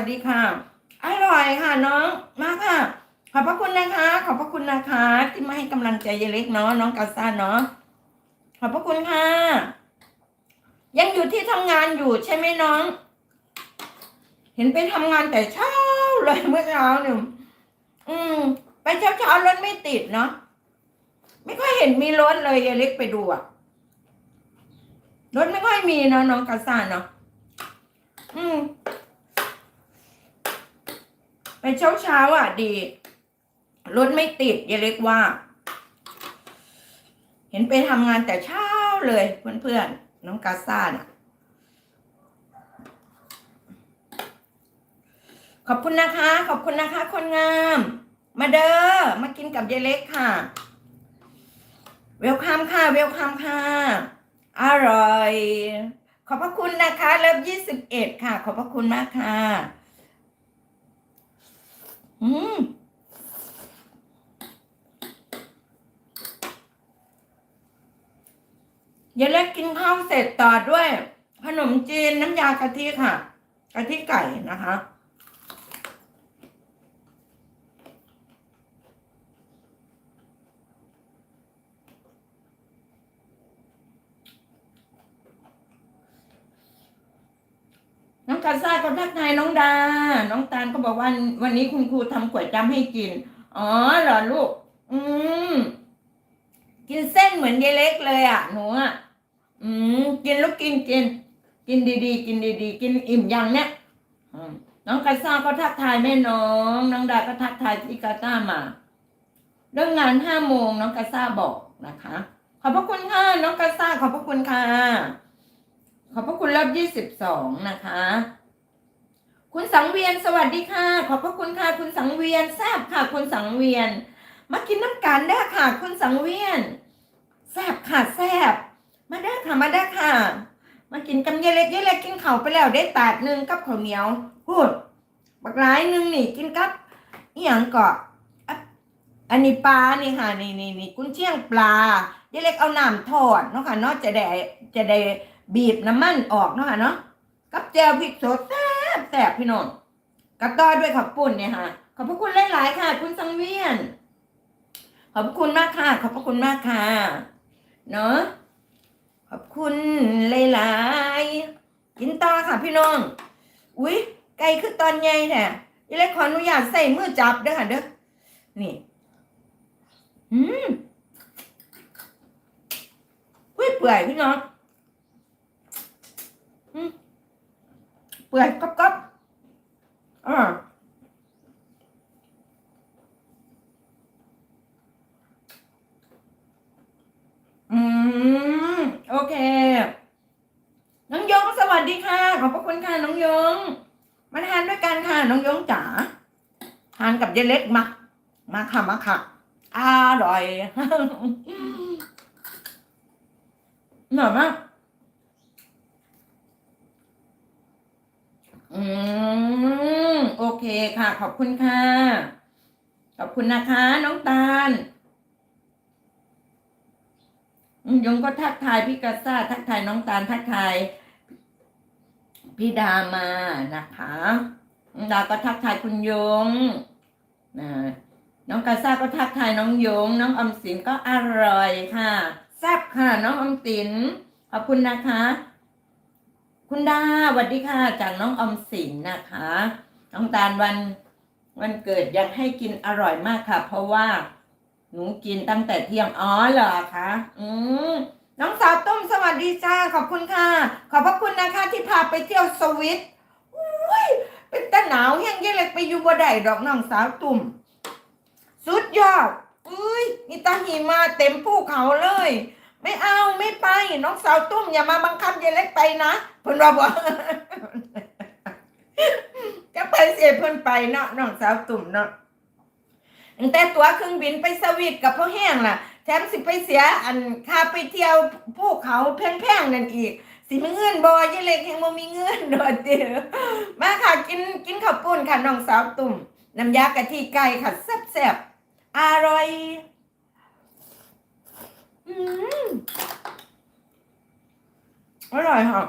วัสดีค่ะ อร่อยค่ะน้องมาค่ะ ขอบพระคุณนะคะ ขอบพระคุณนะคะ ที่มาให้กำลังใจยายเล็กเนาะน้องกาซ่าเนาะขอบพระคุณค่ะ ยังอยู่ที่ทำงานอยู่ใช่ไหมน้อง เห็นไปทำงานแต่เช้าเลยเมื่อเช้าเนี่ยอืม ไปเช้าเช้ารถไม่ติดเนาะไม่ค่อยเห็นมีรถเลยยายเล็กไปดูอะรถไม่ค่อยมีเนาะน้องกาซ่าเนาะอืม ไปเช้าเช้าอะ ดีรถไม่ติดยายเล็กว่า เห็นไปทำงานแต่เช้าเลยเพื่อนๆน้องกาซ่าน่ะ ขอบคุณนะคะ ขอบคุณนะคะ คนงาม มาเด้อมากินกับยายเล็กค่ะ เวลคัมค่ะ เวลคัมค่ะ อร่อย ขอบพระคุณนะคะเริ่มยี่สิบเอ็ดค่ะ ขอบพระคุณมากค่ะ อืมยายเล็กกินข้าวเสร็จต่อด้วย ขนมจีนน้ำยากะทิค่ะ กะทิไก่นะคะ กาซ่าก็ทักทายน้องดา น้องตาลก็บอกว่าวันนี้คุณครูทำก๋วยจั๊บให้กิน อ๋อเหรอลูก อืม กินเส้นเหมือนยายเล็กเลยอะ หนูอะ อืม กินลูกกินกิน กินดีๆ กินดีๆ กินอิ่มยังเนี่ยน้องกาซ่าก็ทักทายแม่น้อง น้องดาก็ทักทายพี่กาซ่ามา เรื่องงานห้าโมงน้องกาซ่าบอกนะคะ ขอบพระคุณค่ะ น้องกาซ่าขอบพระคุณค่ะ ขอบพระคุณรอบยี่สิบสองนะคะ คุณสังเวียนสวัสดีค่ะ ขอบพระคุณค่ะ คุณสังเวียนแซบค่ะ คุณสังเวียน มากินน้ำกันได้ค่ะ คุณสังเวียนแซบค่ะแซบมาได้ค่ะมาได้ค่ะ มากินกันเยายเล็กเยายเล็กกินข้าวไปแล้วได้ตาดหนึ่งกับข้าวเหนียวพูดบักหลายหนึ่งนี่กินกับอีหยังเกาะอันนี้ปลานี่ค่ะนี่นี่นี่กุนเชียงปลาเยายเล็กเอาน้ำทอดเนาะค่ะเนาะจะได้จะได้ บีบน้ำมันออกเนาะค่ะเนาะกับแจวพริกสดแซ่บแซ่บพี่น้องกระต้อยด้วยขับปุ่นเนี่ยค่ะ ขอบพระคุณหลาย ๆ ค่ะ คุณสังเวียน ขอบพระคุณมากค่ะ ขอบพระคุณมากค่ะ เนาะขอบคุณหลาย ๆ กินต่อค่ะพี่น้อง อุ๊ยไก่คือตอนใหญ่แท้ยังเลยขออนุญาตใส่มือจับเด้อค่ะเด้อ นี่ อืมอุ้ยเปื่อยพี่น้อง อืม เปื่อยกรอบๆอ่าอืม โอเค น้องยงสวัสดีค่ะ ขอบพระคุณค่ะน้องยง มาทานด้วยกันค่ะ น้องยงจ๋าทานกับเยายเล็กมา มาค่ะมาค่ะ อร่อยหน่อยมาก อืมโอเคค่ะ ขอบคุณค่ะ ขอบคุณนะคะ น้องตาลยงก็ทักทายพี่กาซ่าทักทายน้องตาลทักทายพี่ดามานะคะดาก็ทักทายคุณยงนะน้องกาซ่าก็ทักทายน้องยง น้องอมสินก็อร่อยค่ะแซ่บค่ะ น้องอมสินขอบคุณนะคะ คุณดาสวัสดีค่ะ จากน้องอมสินนะคะ น้องตาลวันวันเกิดยังให้กินอร่อยมากค่ะ เพราะว่า หนูกินตั้งแต่เที่ยงอ๋อเหรอคะอืมน้องสาวตุ้มสวัสดีจ้าขอบคุณค่ะ ขอบพระคุณนะคะที่พาไปเที่ยวสวิตอุ้ยเป็นตะหนาวแห้งยังเล็กไปอยู่บ่ได้ดอกน้องสาวตุ่ม สุดยอดอุ้ยมีตาหิมาเต็มภูเขาเลย ไม่เอาไม่ไป น้องสาวตุ้มอย่ามาบังคับยายเล็กไปนะเพิ่นว่าบ่จะไปเสียเพิ่นไปเนาะน้องสาวตุ่มเนาะแต่ตัวเครื่องบินไปสวิตกับพ่อแห้งล่ะ แถมสิไปเสียอันค่าไปเที่ยวภูเขาแพงๆนั่นอีกสิมีเงินบ่ยายเล็กแห่งบ่มีเงินโดดเดียวมาค่ะกินกินข้าวปุ้นค่ะน้องสาวตุ่มน้ำยากะทิไก่ค่ะแซ่บๆอร่อย อืม อร่อยค่ะ